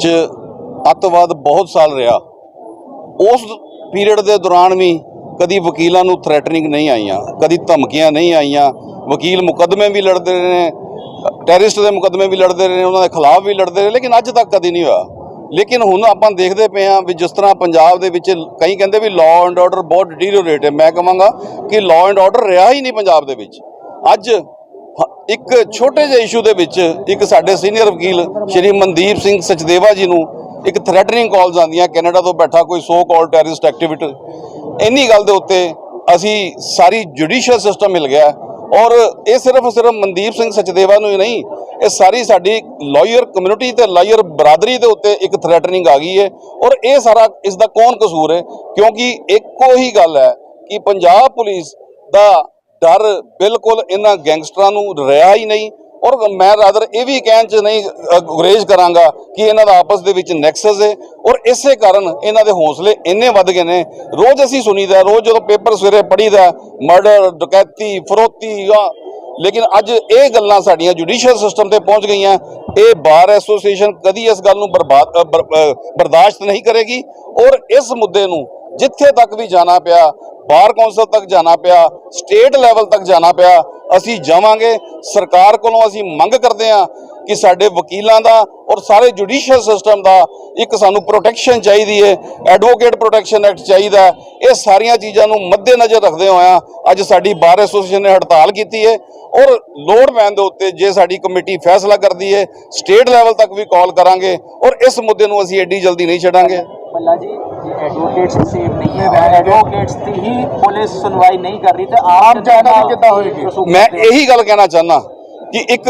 ਵਿੱਚ ਅੱਤਵਾਦ ਬਹੁਤ ਸਾਲ ਰਿਹਾ। ਉਸ ਪੀਰੀਅਡ ਦੇ ਦੌਰਾਨ ਵੀ ਕਦੀ ਵਕੀਲਾਂ ਨੂੰ ਥ੍ਰੈਟਨਿੰਗ ਨਹੀਂ ਆਈਆਂ, ਕਦੀ ਧਮਕੀਆਂ ਨਹੀਂ ਆਈਆਂ। ਵਕੀਲ ਮੁਕੱਦਮੇ ਵੀ ਲੜਦੇ ਰਹੇ ਨੇ ਟੈਰਰਿਸਟ ਦੇ ਮੁਕੱਦਮੇ ਵੀ ਲੜਦੇ ਰਹੇ ਨੇ, ਉਹਨਾਂ ਦੇ ਖਿਲਾਫ ਵੀ ਲੜਦੇ ਰਹੇ, ਲੇਕਿਨ ਅੱਜ ਤੱਕ ਕਦੀ ਨਹੀਂ ਹੋਇਆ। ਲੇਕਿਨ ਹੁਣ ਆਪਾਂ ਦੇਖਦੇ ਪਏ ਹਾਂ ਵੀ ਜਿਸ ਤਰ੍ਹਾਂ ਪੰਜਾਬ ਦੇ ਵਿੱਚ ਕਈ ਕਹਿੰਦੇ ਵੀ ਲਾਅ ਐਂਡ ਆਰਡਰ ਬਹੁਤ ਡਿਟੀਰੀਓਰੇਟ ਹੈ। ਮੈਂ ਕਹਾਂਗਾ ਕਿ ਲਾਅ ਐਂਡ ਆਰਡਰ ਰਿਹਾ ਹੀ ਨਹੀਂ ਪੰਜਾਬ ਦੇ ਵਿੱਚ। ਅੱਜ ਇੱਕ ਛੋਟੇ ਜਿਹੇ ਇਸ਼ੂ ਦੇ ਵਿੱਚ ਇੱਕ ਸਾਡੇ ਸੀਨੀਅਰ ਵਕੀਲ ਸ਼੍ਰੀ ਮਨਦੀਪ ਸਿੰਘ ਸਚਦੇਵਾ ਜੀ ਨੂੰ ਇੱਕ ਥ੍ਰੈਟਨਿੰਗ ਕਾਲਸ ਆਉਂਦੀਆਂ, ਕੈਨੇਡਾ ਤੋਂ ਬੈਠਾ ਕੋਈ ਸੋ ਕਾਲ ਟੈਰਰਿਸਟ ਐਕਟੀਵਿਟੀ ਇੰਨੀ ਗੱਲ ਦੇ ਉੱਤੇ ਅਸੀਂ ਸਾਰੀ ਜੁਡੀਸ਼ੀਅਲ ਸਿਸਟਮ ਮਿਲ ਗਿਆ। ਔਰ ਇਹ ਸਿਰਫ ਸਿਰਫ ਮਨਦੀਪ ਸਿੰਘ ਸਚਦੇਵਾ ਨੂੰ ਹੀ ਨਹੀਂ, ਇਹ ਸਾਰੀ ਸਾਡੀ ਲਾਇਰ ਕਮਿਊਨਿਟੀ ਤੇ ਲਾਇਰ ਬਰਾਦਰੀ ਦੇ ਉੱਤੇ ਇੱਕ ਥ੍ਰੈਟਨਿੰਗ ਆ ਗਈ ਹੈ। ਔਰ ਇਹ ਸਾਰਾ ਇਸ ਦਾ ਕੌਣ ਕਸੂਰ ਹੈ? ਕਿਉਂਕਿ ਇੱਕੋ ਹੀ ਗੱਲ ਹੈ ਕਿ ਪੰਜਾਬ ਪੁਲਿਸ ਦਾ ਡਰ ਬਿਲਕੁਲ ਇਹਨਾਂ ਗੈਂਗਸਟਰਾਂ ਨੂੰ ਰਿਹਾ ਹੀ ਨਹੀਂ। ਔਰ ਮੈਂ ਰਾਦਰ ਇਹ ਵੀ ਕਹਿਣ ਚ ਨਹੀਂ ਗੁਰੇਜ਼ ਕਰਾਂਗਾ ਕਿ ਇਹਨਾਂ ਦਾ ਆਪਸ ਦੇ ਵਿੱਚ ਨੈਕਸਸ ਹੈ ਔਰ ਇਸੇ ਕਾਰਨ ਇਹਨਾਂ ਦੇ ਹੌਸਲੇ ਇੰਨੇ ਵੱਧ ਗਏ ਨੇ। ਰੋਜ਼ ਅਸੀਂ ਸੁਣੀਦਾ, ਰੋਜ਼ ਜਦੋਂ ਪੇਪਰ ਸਵੇਰੇ ਪੜੀਦਾ ਮਰਡਰ ਡਕੈਤੀ, ਫਰੋਤੀ, ਜਾਂ ਲੇਕਿਨ ਅੱਜ ਇਹ ਗੱਲਾਂ ਸਾਡੀਆਂ ਜੁਡੀਸ਼ੀਅਲ ਸਿਸਟਮ ਤੇ ਪਹੁੰਚ ਗਈਆਂ। ਇਹ ਬਾਰ ਐਸੋਸੀਏਸ਼ਨ ਕਦੀ ਇਸ ਗੱਲ ਨੂੰ ਬਰਬਾਦ ਬਰ- ਬਰਦਾਸ਼ਤ ਨਹੀਂ ਕਰੇਗੀ। ਔਰ ਇਸ ਮੁੱਦੇ ਨੂੰ ਜਿੱਥੇ ਤੱਕ ਵੀ ਜਾਣਾ ਪਿਆ, ਬਾਰ ਕੌਂਸਲ ਤੱਕ ਜਾਣਾ ਪਿਆ, ਸਟੇਟ ਲੈਵਲ ਤੱਕ ਜਾਣਾ ਪਿਆ, ਅਸੀਂ ਜਾਵਾਂਗੇ। ਸਰਕਾਰ ਕੋਲੋਂ ਅਸੀਂ ਮੰਗ ਕਰਦੇ ਹਾਂ ਕਿ ਸਾਡੇ ਵਕੀਲਾਂ ਦਾ ਔਰ ਸਾਰੇ ਜੁਡੀਸ਼ੀਅਲ ਸਿਸਟਮ ਦਾ ਇੱਕ ਸਾਨੂੰ ਪ੍ਰੋਟੈਕਸ਼ਨ ਚਾਹੀਦੀ ਹੈ ਐਡਵੋਕੇਟ ਪ੍ਰੋਟੈਕਸ਼ਨ ਐਕਟ ਚਾਹੀਦਾ ਇਹ ਸਾਰੀਆਂ ਚੀਜ਼ਾਂ ਨੂੰ ਮੱਦੇਨਜ਼ਰ ਰੱਖਦੇ ਹੋਇਆ ਅੱਜ ਸਾਡੀ ਬਾਰ ਐਸੋਸੀਏਸ਼ਨ ਨੇ ਹੜਤਾਲ ਕੀਤੀ ਹੈ ਔਰ ਲੋੜ ਪੈਣ ਦੇ ਉੱਤੇ ਜੇ ਸਾਡੀ ਕਮੇਟੀ ਫੈਸਲਾ ਕਰਦੀ ਹੈ ਸਟੇਟ ਲੈਵਲ ਤੱਕ ਵੀ ਕਾਲ ਕਰਾਂਗੇ ਔਰ ਇਸ ਮੁੱਦੇ ਨੂੰ ਅਸੀਂ ਐਡੀ ਜਲਦੀ ਨਹੀਂ ਛੱਡਾਂਗੇ। ਮੱਲਾ ਜੀ ਜੇ ਐਡਵੋਕੇਟਸ ਸੇਫ ਨਹੀਂ ਹੈ। ਐਡਵੋਕੇਟਸ ਦੀ ਹੀ ਪੁਲਿਸ ਸੁਣਵਾਈ ਨਹੀਂ ਕਰ ਰਹੀ ਤੇ ਆਮ ਜਨਤਾ ਕਿੱਦਾਂ ਹੋਏਗੀ? ਮੈਂ ਇਹੀ ਗੱਲ ਕਹਿਣਾ ਚਾਹੁੰਦਾ ਕਿ ਇੱਕ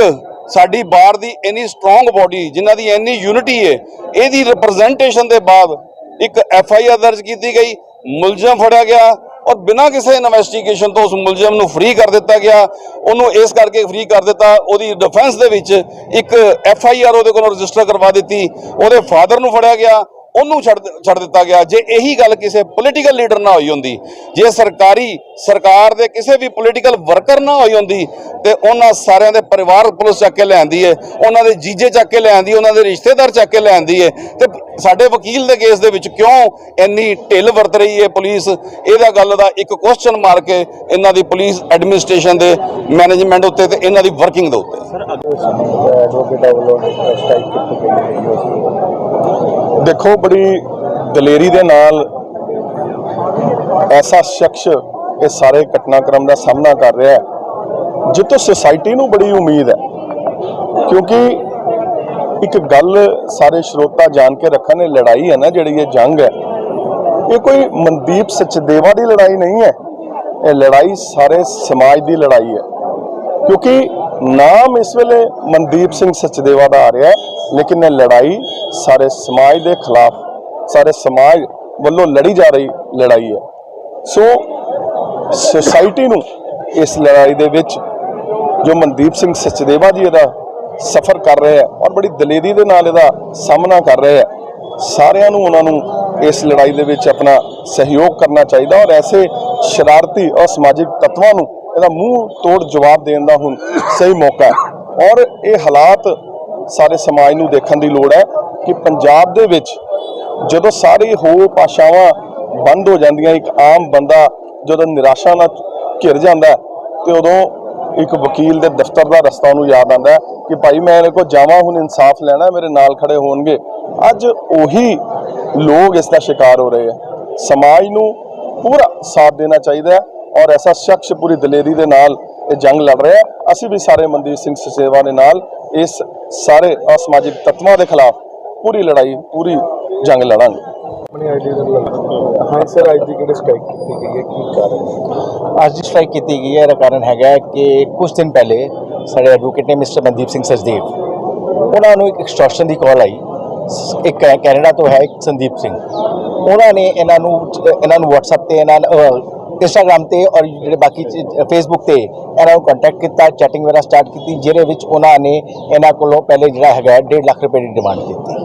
ਸਾਡੀ ਬਾਰ ਦੀ ਇੰਨੀ ਸਟਰੋਂਗ ਬਾਡੀ ਜਿਨ੍ਹਾਂ ਦੀ ਇੰਨੀ ਯੂਨਿਟੀ ਹੈ ਇਹਦੀ ਰਿਪਰੈਜ਼ੈਂਟੇਸ਼ਨ ਦੇ ਬਾਅਦ ਇੱਕ ਐਫ ਆਈ ਆਰ ਦਰਜ ਕੀਤੀ ਗਈ ਮੁਲਜ਼ਮ ਫੜਿਆ ਗਿਆ ਔਰ ਬਿਨਾਂ ਕਿਸੇ ਇਨਵੈਸਟੀਗੇਸ਼ਨ ਤੋਂ ਉਸ ਮੁਲਜ਼ਮ ਨੂੰ ਫ੍ਰੀ ਕਰ ਦਿੱਤਾ ਗਿਆ। ਉਹਨੂੰ ਇਸ ਕਰਕੇ ਫ੍ਰੀ ਕਰ ਦਿੱਤਾ ਉਹਦੀ ਡਿਫੈਂਸ ਦੇ ਵਿੱਚ ਇੱਕ ਐਫ ਆਈ ਆਰ ਉਹਦੇ ਕੋਲੋਂ ਰਜਿਸਟਰ ਕਰਵਾ ਦਿੱਤੀ ਉਹਦੇ ਫਾਦਰ ਨੂੰ ਫੜਿਆ ਗਿਆ ਉਹਨੂੰ ਛੱਡ ਛੱਡ ਦਿੱਤਾ ਗਿਆ। ਜੇ ਇਹੀ ਗੱਲ ਕਿਸੇ ਪੋਲੀਟੀਕਲ ਲੀਡਰ ਨਾਲ ਹੋਈ ਹੁੰਦੀ, ਜੇ ਸਰਕਾਰੀ ਸਰਕਾਰ ਦੇ ਕਿਸੇ ਵੀ ਪੋਲੀਟੀਕਲ ਵਰਕਰ ਨਾਲ ਹੋਈ ਹੁੰਦੀ, ਤੇ ਉਹਨਾਂ ਸਾਰਿਆਂ ਦੇ ਪਰਿਵਾਰ ਪੁਲਿਸ ਚੱਕ ਕੇ ਲਿਆਂਦੀ ਹੈ ਉਹਨਾਂ ਦੇ ਜੀਜੇ ਚੱਕ ਕੇ ਲਿਆਂਦੀ ਉਹਨਾਂ ਦੇ ਰਿਸ਼ਤੇਦਾਰ ਚੱਕ ਕੇ ਲਿਆਂਦੀ ਹੈ ਤੇ ਸਾਡੇ ਵਕੀਲ ਦੇ ਕੇਸ ਦੇ ਵਿੱਚ ਕਿਉਂ ਇੰਨੀ ਢਿੱਲ ਵਰਤ ਰਹੀ ਹੈ ਪੁਲਿਸ? ਇਹਦਾ ਗੱਲ ਦਾ ਇੱਕ ਕੁਐਸਚਨ ਮਾਰ ਕੇ ਇਹਨਾਂ ਦੀ ਪੁਲਿਸ ਐਡਮਿਨਿਸਟ੍ਰੇਸ਼ਨ ਦੇ ਮੈਨੇਜਮੈਂਟ ਉੱਤੇ ਤੇ ਇਹਨਾਂ ਦੀ ਵਰਕਿੰਗ ਦੇ ਉੱਤੇ। ਐਡਵੋਕੇਟਾਂ ਵੱਲੋਂ ਸਟ੍ਰਾਈਕ ਕੀਤੀ ਗਈ ਹੈ ਦੇਖੋ ਬੜੀ ਦਲੇਰੀ ਦੇ ਨਾਲ ਐਸਾ ਸ਼ਖਸ ਇਹ ਸਾਰੇ ਘਟਨਾਕ੍ਰਮ ਦਾ ਸਾਹਮਣਾ ਕਰ ਰਿਹਾ ਹੈ ਜਿੱਤੋਂ ਸੋਸਾਇਟੀ ਨੂੰ ਬੜੀ ਉਮੀਦ ਹੈ। ਕਿਉਂਕਿ ਇੱਕ ਗੱਲ ਸਾਰੇ ਸਰੋਤਾ ਜਾਣ ਕੇ ਰੱਖਣ ਇਹ ਲੜਾਈ ਹੈ ਨਾ, ਜਿਹੜੀ ਇਹ ਜੰਗ ਹੈ, ਇਹ ਕੋਈ ਮਨਦੀਪ ਸਚਦੇਵਾ ਦੀ ਲੜਾਈ ਨਹੀਂ ਹੈ। ਇਹ ਲੜਾਈ ਸਾਰੇ ਸਮਾਜ ਦੀ ਲੜਾਈ ਹੈ। ਕਿਉਂਕਿ ਨਾਮ ਇਸ ਵੇਲੇ ਮਨਦੀਪ ਸਿੰਘ ਸਚਦੇਵਾ ਦਾ ਆ ਰਿਹਾ ਲੇਕਿਨ ਇਹ ਲੜਾਈ ਸਾਰੇ ਸਮਾਜ ਦੇ ਖਿਲਾਫ, ਸਾਰੇ ਸਮਾਜ ਵੱਲੋਂ ਲੜੀ ਜਾ ਰਹੀ ਲੜਾਈ ਹੈ। ਸੋ ਸੋਸਾਇਟੀ ਨੂੰ ਇਸ ਲੜਾਈ ਦੇ ਵਿੱਚ ਜੋ ਮਨਦੀਪ ਸਿੰਘ ਸਚਦੇਵਾ ਜੀ ਇਹਦਾ ਸਫਰ ਕਰ ਰਹੇ ਹੈ ਔਰ ਬੜੀ ਦਲੇਰੀ ਦੇ ਨਾਲ ਇਹਦਾ ਸਾਹਮਣਾ ਕਰ ਰਹੇ ਹੈ, ਸਾਰਿਆਂ ਨੂੰ ਉਹਨਾਂ ਨੂੰ ਇਸ ਲੜਾਈ ਦੇ ਵਿੱਚ ਆਪਣਾ ਸਹਿਯੋਗ ਕਰਨਾ ਚਾਹੀਦਾ ਔਰ ਐਸੇ ਸ਼ਰਾਰਤੀ ਔਰ ਸਮਾਜਿਕ ਤੱਤਵਾਂ ਨੂੰ ਇਹਦਾ ਮੂੰਹ ਤੋੜ ਜਵਾਬ ਦੇਣ ਦਾ ਹੁਣ ਸਹੀ ਮੌਕਾ ਹੈ। ਔਰ ਇਹ ਹਾਲਾਤ ਸਾਰੇ ਸਮਾਜ ਨੂੰ ਦੇਖਣ ਦੀ ਲੋੜ ਹੈ ਕਿ ਪੰਜਾਬ ਦੇ ਵਿੱਚ ਜਦੋਂ ਸਾਰੀ ਹੋਰ ਭਾਸ਼ਾਵਾਂ ਬੰਦ ਹੋ ਜਾਂਦੀਆਂ ਇੱਕ ਆਮ ਬੰਦਾ ਜਦੋਂ ਨਿਰਾਸ਼ਾ ਨਾਲ ਘਿਰ ਜਾਂਦਾ ਹੈ, ਤੇ ਉਦੋਂ ਇੱਕ ਵਕੀਲ ਦੇ ਦਫ਼ਤਰ ਦਾ ਰਸਤਾ ਉਹਨੂੰ ਯਾਦ ਆਉਂਦਾ ਕਿ ਭਾਈ ਮੈਂ ਇਹਦੇ ਕੋਲ ਜਾਵਾਂ ਹੁਣ ਇਨਸਾਫ ਲੈਣਾ ਮੇਰੇ ਨਾਲ ਖੜੇ ਹੋਣਗੇ। ਅੱਜ ਉਹੀ ਲੋਕ ਇਸ ਦਾ ਸ਼ਿਕਾਰ ਹੋ ਰਹੇ ਹੈ। ਸਮਾਜ ਨੂੰ ਪੂਰਾ ਸਾਥ ਦੇਣਾ ਚਾਹੀਦਾ ਹੈ। ਔਰ ਐਸਾ ਸ਼ਖਸ ਪੂਰੀ ਦਲੇਰੀ ਦੇ ਨਾਲ ਇਹ ਜੰਗ ਲੜ ਰਿਹਾ ਅਸੀਂ ਵੀ ਸਾਰੇ ਮਨਦੀਪ ਸਿੰਘ ਸਚੇਵਾ ਦੇ ਨਾਲ ਇਸ ਸਾਰੇ ਅਸਮਾਜਿਕ ਤੱਤਵਾਂ ਦੇ ਖਿਲਾਫ ਪੂਰੀ ਲੜਾਈ ਪੂਰੀ ਜੰਗ ਲੜਾਂਗੇ। ਆਪਣੀ ਆਈਡੀ ਦਾ ਹਾਂ ਸਰ ਅੱਜ ਦੀ ਕਿਹੜੀ ਸਟ੍ਰਾਈਕ ਕੀਤੀ ਗਈ ਹੈ? ਕੀ ਕਾਰਨ ਅੱਜ ਦੀ ਸਟ੍ਰਾਈਕ ਕੀਤੀ ਗਈ ਹੈ ਇਹਦਾ ਕਾਰਨ ਹੈਗਾ ਕਿ ਕੁਝ ਦਿਨ ਪਹਿਲੇ ਸਾਡੇ ਐਡਵੋਕੇਟ ਨੇ ਮਿਸਟਰ ਮਨਦੀਪ ਸਿੰਘ ਸਚਦੇਵ ਉਹਨਾਂ ਨੂੰ ਇੱਕ ਐਕਸਟੋਰਸ਼ਨ ਦੀ ਕਾਲ ਆਈ। ਇੱਕ ਕੈਨੇਡਾ ਤੋਂ ਹੈ ਇੱਕ ਸੰਦੀਪ ਸਿੰਘ। ਉਹਨਾਂ ਨੇ ਇਹਨਾਂ ਨੂੰ ਇਹਨਾਂ ਨੂੰ WhatsApp ਤੇ ਇਹਨਾਂ ਇੰਸਟਾਗ੍ਰam ਤੇ ਔਰ ਜਿਹੜੇ ਬਾਕੀ ਫੇਸਬੁੱਕ ਤੇ ਇਹਨਾਂ ਨੂੰ ਕੰਟੈਕਟ ਕੀਤਾ ਚੈਟਿੰਗ ਵਗੈਰਾ ਸਟਾਰਟ ਕੀਤੀ ਜਿਹਦੇ ਵਿੱਚ ਉਹਨਾਂ ਨੇ ਇਹਨਾਂ ਕੋਲੋਂ ਪਹਿਲੇ ਜਿਹੜਾ ਹੈਗਾ 1.5 ਲੱਖ ਰੁਪਏ ਦੀ ਡਿਮਾਂਡ ਕੀਤੀ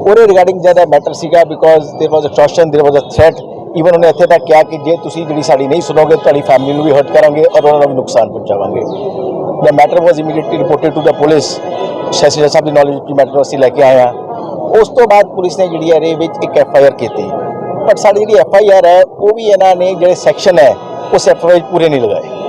ਉਹਦੇ ਰਿਗਾਰਡਿੰਗ ਜਿਹੜਾ ਮੈਟਰ ਸੀਗਾ because there was a extortion there was a threat even ਉਹਨੇ ਇੱਥੇ ਤੱਕ ਕਿਹਾ ਕਿ ਜੇ ਤੁਸੀਂ ਜਿਹੜੀ ਸਾਡੀ ਨਹੀਂ ਸੁਣੋਗੇ ਤੁਹਾਡੀ ਫੈਮਿਲੀ ਨੂੰ ਵੀ ਹਰਟ ਕਰਾਂਗੇ ਔਰ ਉਹਨਾਂ ਨੂੰ ਵੀ ਨੁਕਸਾਨ ਪਹੁੰਚਾਵਾਂਗੇ the matter was immediately reported to the police session ਸਾਹਿਬ ਦੀ ਨੌਲੇਜ ਵਿੱਚ ਮੈਟਰ ਅਸੀਂ ਲੈ ਕੇ ਆਏ ਹਾਂ ਉਸ ਤੋਂ ਬਾਅਦ ਪੁਲਿਸ ਨੇ ਜਿਹੜੀ ਹੈ ਇਹਦੇ ਵਿੱਚ ਇੱਕ ਐਫ ਆਈ ਆਰ ਕੀਤੀ ਪਰ ਸਾਡੀ ਜਿਹੜੀ ਐਫ ਆਈ ਆਰ ਹੈ, ਉਹ ਵੀ ਇਹਨਾਂ ਨੇ ਜਿਹੜੇ ਸੈਕਸ਼ਨ ਹੈ, ਉਸ ਐਫ ਆਈ ਪੂਰੇ ਨਹੀਂ ਲਗਾਏ।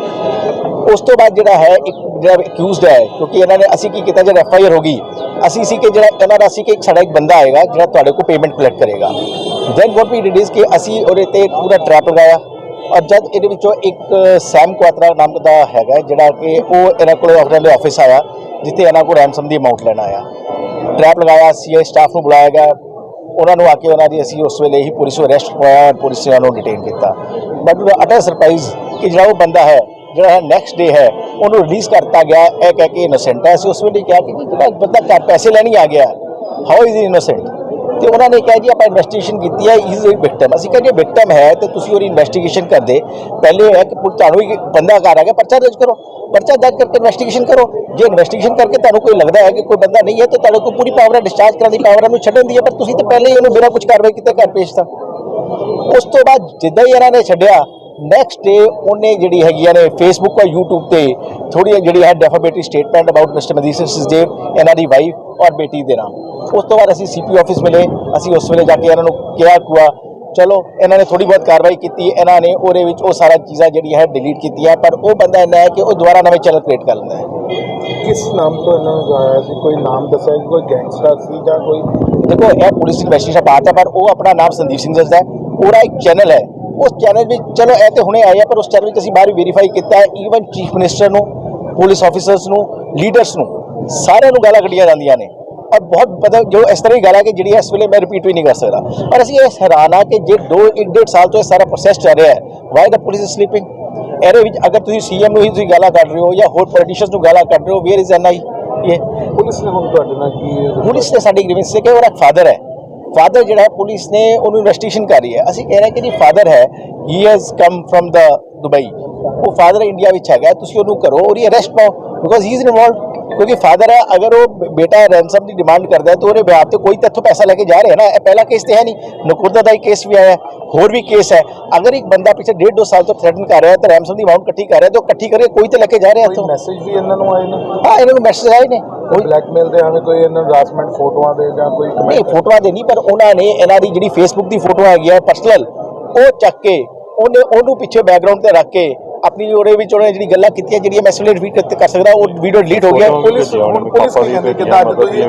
ਉਸ ਤੋਂ ਬਾਅਦ ਜਿਹੜਾ ਹੈ, ਇੱਕ ਜਿਹੜਾ ਅਕਿਊਜ਼ਡ ਹੈ, ਕਿਉਂਕਿ ਇਹਨਾਂ ਨੇ ਅਸੀਂ ਕੀ ਕੀਤਾ, ਜਦ ਐਫ ਆਈ ਆਰ ਹੋ ਗਈ, ਅਸੀਂ ਸੀ ਕਿ ਜਿਹੜਾ ਇਹਨਾਂ ਦਾ ਸੀ ਕਿ ਇੱਕ ਸਾਡਾ ਇੱਕ ਬੰਦਾ ਆਏਗਾ, ਜਿਹੜਾ ਤੁਹਾਡੇ ਕੋਲ ਪੇਮੈਂਟ ਕਲੈਕਟ ਕਰੇਗਾ। Then what we did is ਕਿ ਅਸੀਂ ਉਹਦੇ ਤੇ ਪੂਰਾ ਟਰੈਪ ਲਗਾਇਆ ਔਰ ਜਦ ਇਹਦੇ ਵਿੱਚੋਂ ਇੱਕ ਸੈਮ ਕੁਆਤਰਾ ਨਾਮ ਦਾ ਹੈਗਾ, ਜਿਹੜਾ ਕਿ ਉਹ ਇਹਨਾਂ ਕੋਲ ਆਪਣੇ ਦੇ ਆਫਿਸ ਆਇਆ, ਜਿੱਥੇ ਇਹਨਾਂ ਕੋਲ ਰੈਂਸਮ ਦੀ ਅਮਾਉਂਟ ਲੈਣਾ ਆਇਆ। ਟਰੈਪ ਲਗਾਇਆ ਸੀਆਈ ਸਟਾਫ ਨੂੰ ਬੁਲਾਇਆ ਗਿਆ ਉਹਨਾਂ ਨੂੰ ਆ ਕੇ ਉਹਨਾਂ ਦੀ ਅਸੀਂ ਉਸ ਵੇਲੇ ਹੀ ਪੁਲਿਸ ਨੂੰ ਅਰੈਸਟ ਕਰਵਾਇਆ ਔਰ ਪੁਲਿਸ ਨੇ ਉਹਨਾਂ ਨੂੰ ਡਿਟੇਨ ਕੀਤਾ। ਬਟ ਉਹ ਅਟਰ ਸਰਪ੍ਰਾਈਜ਼ ਕਿ ਜਿਹੜਾ ਉਹ ਬੰਦਾ ਹੈ, ਜਿਹੜਾ ਨੈਕਸਟ ਡੇ ਹੈ, ਉਹਨੂੰ ਰਿਲੀਜ਼ ਕਰਤਾ ਗਿਆ। ਇਹ ਕਹਿ ਕੇ ਇਨੋਸੈਂਟ ਹੈ। ਅਸੀਂ ਉਸ ਵੇਲੇ ਕਿਹਾ ਕਿ ਜਿਹੜਾ ਬੰਦਾ ਘਰ ਪੈਸੇ ਲੈਣ ਆ ਗਿਆ। ਹਾਊ ਇਜ਼ ਇਨੋਸੈਂਟ ਤੇ ਉਹਨਾਂ ਨੇ ਕਿਹਾ ਜੀ, ਆਪਾਂ ਇਨਵੈਸਟੀਗੇਸ਼ਨ ਕੀਤੀ ਹੈ ਇਜ਼ ਅ ਵਿਕਟਮ ਅਸੀਂ ਕਹਿੰਦੇ ਵਿਕਟਮ ਹੈ ਤੇ ਤੁਸੀਂ ਉਹਦੀ ਇਨਵੈਸਟੀਗੇਸ਼ਨ ਕਰਦੇ। ਪਹਿਲੇ ਇਹ ਹੈ ਕਿ ਤੁਹਾਨੂੰ ਇੱਕ ਬੰਦਾ ਘਰ ਆ ਗਿਆ, ਪਰਚਾ ਦਰਜ ਕਰੋ। ਪਰਚਾ ਦਰਜ ਕਰਕੇ ਇਨਵੈਸਟੀਗੇਸ਼ਨ ਕਰੋ। ਜੇ ਇਨਵੈਸਟੀਗੇਸ਼ਨ ਕਰਕੇ ਤੁਹਾਨੂੰ ਕੋਈ ਲੱਗਦਾ ਹੈ ਕਿ ਕੋਈ ਬੰਦਾ ਨਹੀਂ ਹੈ, ਤਾਂ ਤੁਹਾਨੂੰ ਕੋਈ ਪੂਰੀ ਪਾਵਰ ਡਿਸਚਾਰਜ ਕਰਨ ਦੀ ਪਾਵਰ ਨੂੰ ਛੱਡਣ ਦੀ ਹੈ, ਪਰ ਤੁਸੀਂ ਤਾਂ ਪਹਿਲੇ ਹੀ ਉਹਨੂੰ ਬਿਨਾਂ ਕੁਝ ਕਾਰਵਾਈ ਕੀਤੇ ਘਰ ਭੇਜਤਾ। ਉਸ ਤੋਂ ਬਾਅਦ ਜਿੱਦਾਂ ਹੀ ਇਹਨਾਂ ਨੇ ਛੱਡਿਆ ਨੈਕਸਟ ਡੇ ਉਹਨੇ ਜਿਹੜੀ ਹੈਗੀਆਂ ਨੇ ਫੇਸਬੁੱਕ ਔਰ YouTube ਤੇ ਥੋੜੀ ਜਿਹੜੀ ਹੈ defamatory statement about mister Mandeep Singh Sachdev ਇਹਨਾਂ ਦੀ ਵਾਈਫ ਔਰ ਬੇਟੀ ਦੇ ਨਾਮ। ਉਸ ਤੋਂ ਬਾਅਦ ਅਸੀਂ ਸੀਪੀ ਆਫਿਸ ਮਿਲੇ ਅਸੀਂ ਉਸ ਵੇਲੇ ਜਾ ਕੇ ਇਹਨਾਂ ਨੂੰ ਕਿਹਾ ਕੁਆ ਚਲੋ ਇਹਨਾਂ ਨੇ ਥੋੜੀ ਬਹੁਤ ਕਾਰਵਾਈ ਕੀਤੀ ਇਹਨਾਂ ਨੇ ਉਹਦੇ ਵਿੱਚ ਉਹ ਸਾਰਾ ਚੀਜ਼ਾਂ ਜਿਹੜੀ ਹੈ ਡਿਲੀਟ ਕੀਤੀਆਂ ਪਰ ਉਹ ਬੰਦਾ ਇੰਨਾ ਹੈ ਕਿ ਉਹ ਦੁਬਾਰਾ ਨਵੇਂ ਚੈਨਲ ਕ੍ਰੀਏਟ ਕਰ ਲੈਂਦਾ ਹੈ। ਕਿਸ ਨਾਮ ਤੋਂ ਇਹਨਾਂ ਨੂੰ ਜਾਇਆ ਸੀ? ਕੋਈ ਨਾਮ ਦੱਸਿਆ ਕਿ ਕੋਈ ਗੈਂਗਸਟਰ ਸੀ ਜਾਂ ਕੋਈ ਦੇਖੋ ਇਹ ਪੁਲਿਸ ਇਨਵੈਸਟੀਗੇਸ਼ਨ ਬਾਤ ਹੈ ਪਰ ਉਹ ਆਪਣਾ ਨਾਮ ਸੰਦੀਪ ਸਿੰਘ ਦੱਸਦਾ ਹੈ। ਉਹਦਾ ਇੱਕ ਚੈਨਲ ਹੈ ਉਸ ਚੈਨਲ ਵਿੱਚ ਚਲੋ ਇਹ ਤੇ ਹੁਣੇ ਆਇਆ ਪਰ ਉਸ ਚੈਨਲ ਵਿੱਚ ਅਸੀਂ ਬਾਹਰ ਵੈਰੀਫਾਈ ਕੀਤਾ ਹੈ ਈਵਨ ਚੀਫ ਮਿਨਿਸਟਰ ਨੂੰ ਪੁਲਿਸ ਆਫੀਸਰਸ ਨੂੰ ਲੀਡਰਸ ਨੂੰ ਸਾਰਿਆਂ ਨੂੰ ਗਾਲਾਂ ਕੱਢੀਆਂ ਜਾਂਦੀਆਂ ਨੇ। ਔਰ ਬਹੁਤ ਮਤਲਬ ਜੋ ਇਸ ਤਰ੍ਹਾਂ ਦੀ ਗੱਲ ਹੈ ਕਿ ਜਿਹੜੀ ਇਸ ਵੇਲੇ ਮੈਂ ਰਿਪੀਟ ਵੀ ਨਹੀਂ ਕਰ ਸਕਦਾ। ਪਰ ਅਸੀਂ ਇਹ ਹੈਰਾਨ ਆ ਕਿ ਜੇ ਦੋ ਇੱਕ ਡੇਢ ਸਾਲ ਤੋਂ ਇਹ ਸਾਰਾ ਪ੍ਰੋਸੈਸ ਚੱਲ ਰਿਹਾ ਹੈ why the police is sleeping ਇਹਦੇ ਵਿੱਚ ਅਗਰ ਤੁਸੀਂ ਸੀਐਮ ਨੂੰ ਹੀ ਤੁਸੀਂ ਗਾਲਾਂ ਕੱਢ ਰਹੇ ਹੋ ਜਾਂ ਹੋਰ ਪੋਲੀਟੀਸ਼ੀਅਨਸ ਨੂੰ ਗਾਲਾਂ ਕੱਢ ਰਹੇ ਹੋ ਵੇਅਰ ਇਜ਼ ਐਨਆਈ ਇਹ ਪੁਲਿਸ ਨੇ ਹੁਣ ਤੁਹਾਡੇ ਨਾਲ ਕੀ ਪੁਲਿਸ ਨੇ ਸਾਡੀ ਗ੍ਰੀਵੈਂਸ ਕਿ ਉਹਦਾ ਫਾਦਰ ਹੈ। ਫਾਦਰ ਜਿਹੜਾ ਹੈ ਪੁਲਿਸ ਨੇ ਉਹਨੂੰ ਇਨਵੈਸਟੀਗੇਸ਼ਨ ਕਰ ਰਹੀ ਹੈ। ਅਸੀਂ ਕਹਿ ਰਹੇ ਕਿ ਜੀ ਫਾਦਰ ਹੈ he has come from the Dubai ਉਹ ਫਾਦਰ ਇੰਡੀਆ ਵਿੱਚ ਹੈਗਾ ਤੁਸੀਂ ਉਹਨੂੰ ਕਰੋ ਉਹਦੀ ਅਰੈਸਟ ਪਾਓ ਬਿਕੋਜ਼ ਹੀ ਇਜ਼ ਇਨਵੋਲਵਡ ਕਿਉਂਕਿ ਫਾਦਰ ਹੈ ਅਗਰ ਉਹ ਬੇਟਾ ਰੈਂਸਮ ਦੀ ਡਿਮਾਂਡ ਕਰਦਾ ਹੈ ਤਾਂ ਉਹਦੇ ਬਿਆਹ ਤੇ ਕੋਈ ਤੱਥੋਂ ਪੈਸਾ ਲੈ ਕੇ ਜਾ ਰਿਹਾ ਨਾ ਇਹ ਪਹਿਲਾ ਕੇਸ ਤੇ ਹੈ ਨਹੀਂ। ਨਕੁਰਦਾ ਦਾ ਹੀ ਕੇਸ ਵੀ ਆਇਆ ਹੈ, ਹੋਰ ਵੀ ਕੇਸ ਹੈ। ਅਗਰ ਇੱਕ ਬੰਦਾ ਪਿਛਲੇ ਡੇਢ ਦੋ ਸਾਲ ਤੋਂ ਥ੍ਰੈਟਨ ਕਰ ਰਿਹਾ ਹੈ ਤਾਂ ਰੈਂਸਮ ਦੀ ਅਮਾਉਂਟ ਇਕੱਠੀ ਕਰ ਰਿਹਾ ਹੈ ਤਾਂ ਇਕੱਠੀ ਕਰਕੇ ਕੋਈ ਤੇ ਲੈ ਕੇ ਜਾ ਰਿਹਾ ਇੱਥੋਂ। ਮੈਸੇਜ ਵੀ ਇਹਨਾਂ ਨੂੰ ਆਏ ਨੇ? ਹਾਂ ਇਹਨਾਂ ਨੂੰ ਮੈਸੇਜ ਆਏ ਨੇ। ਬਲੈਕਮੇਲ ਦੇ ਐਵੇਂ ਕੋਈ ਇਹਨਾਂ ਹਰਾਸਮੈਂਟ ਫੋਟੋਆਂ ਦੇ ਜਾਂ ਕੋਈ ਨਹੀਂ, ਫੋਟੋਆਂ ਦੇ ਨਹੀਂ, ਪਰ ਉਹਨਾਂ ਨੇ ਇਹਨਾਂ ਦੀ ਜਿਹੜੀ ਫੇਸਬੁੱਕ ਦੀ ਫੋਟੋ ਹੈਗੀ ਹੈ ਪਰਸਨਲ ਉਹ ਚੱਕ ਕੇ, ਉਹਨੇ ਉਹਨੂੰ ਪਿੱਛੇ ਬੈਕਗ੍ਰਾਉਂਡ ਤੇ ਰੱਖ ਕੇ ਆਪਣੀ ਉਹਦੇ ਵਿੱਚ ਉਹਨੇ ਜਿਹੜੀ ਗੱਲਾਂ ਕੀਤੀਆਂ ਜਿਹੜੀਆਂ ਮੈਂ ਇਸ ਵੇਲੇ ਰਿਪੀਟ ਕਰ ਸਕਦਾ ਉਹ ਵੀਡੀਓ ਡਿਲੀਟ ਹੋ ਗਿਆ। ਪੁਲਿਸ ਹੁਣ ਪੁਲਿਸ ਕੀ ਕਹਿੰਦੀ ਕਿ ਅੱਜ ਤੁਸੀਂ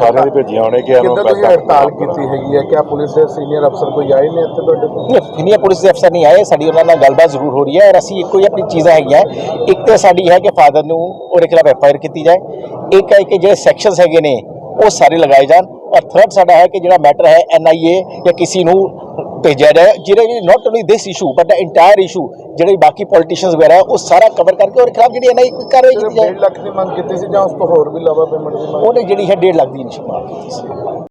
ਸਾਰਿਆਂ ਦੀ ਭੇਜੀਆਂ ਹੋਣੇ ਕਿ ਕਿੱਦਾਂ ਤੁਸੀਂ ਹੜਤਾਲ ਕੀਤੀ ਹੈਗੀ ਹੈ? ਕਿਆ ਪੁਲਿਸ ਦੇ ਸੀਨੀਅਰ ਅਫਸਰ ਕੋਈ ਆਏ ਨੇ ਇੱਥੇ ਤੁਹਾਡੇ ਕੋਲ? ਨਹੀਂ ਸੀਨੀਅਰ ਪੁਲਿਸ ਦੇ ਅਫਸਰ ਨਹੀਂ ਆਏ। ਸਾਡੀ ਉਹਨਾਂ ਨਾਲ ਗੱਲਬਾਤ ਜ਼ਰੂਰ ਹੋ ਰਹੀ ਹੈ ਔਰ ਅਸੀਂ ਇੱਕੋ ਹੀ ਆਪਣੀ ਚੀਜ਼ਾਂ ਹੈਗੀਆਂ। ਇੱਕ ਤੇ ਸਾਡੀ ਹੈ ਕਿ ਫਾਦਰ ਨੂੰ ਉਹਦੇ ਖਿਲਾਫ ਐਫ ਆਈ ਆਰ ਕੀਤੀ ਜਾਏ। ਇੱਕ ਹੈ ਕਿ ਜਿਹੜੇ ਸੈਕਸ਼ਨਸ ਹੈਗੇ ਨੇ ਉਹ ਸਾਰੇ ਲਗਾਏ ਜਾਣ। ਔਰ ਥਰਡ ਸਾਡਾ ਹੈ ਕਿ ਜਿਹੜਾ ਮੈਟਰ ਹੈ ਐਨ ਆਈ ਏ ਜਾਂ ਕਿਸੇ ਨੂੰ ਭੇਜਿਆ ਜਾਏ ਜਿਹੜੇ ਵੀ not only this issue but the entire issue ਜਿਹੜੇ ਬਾਕੀ ਪੋਲੀਟੀਸ਼ੀਅਨਸ ਵਗੈਰਾ ਉਹ ਸਾਰਾ ਕਵਰ ਕਰਕੇ ਉਹਦੇ ਖਿਲਾਫ ਜਿਹੜੀ ਐਨ ਆਈ ਕਾਰਵਾਈ ਕੀਤੀ ਜਾਏ। 1.5 ਲੱਖ ਦੀ ਮੰਗ ਕੀਤੀ ਸੀ ਜਾਂ ਉਸ ਤੋਂ ਹੋਰ ਵੀ ਲਵਾ ਪੇਮੈਂਟ ਦੀ ਮੰਗ ਉਹਨੇ ਜਿਹੜੀ ਹੈ 1.5 ਲੱਖ ਦੀ ਨਿਸ਼ਾਨ ਕੀਤੀ ਸੀ।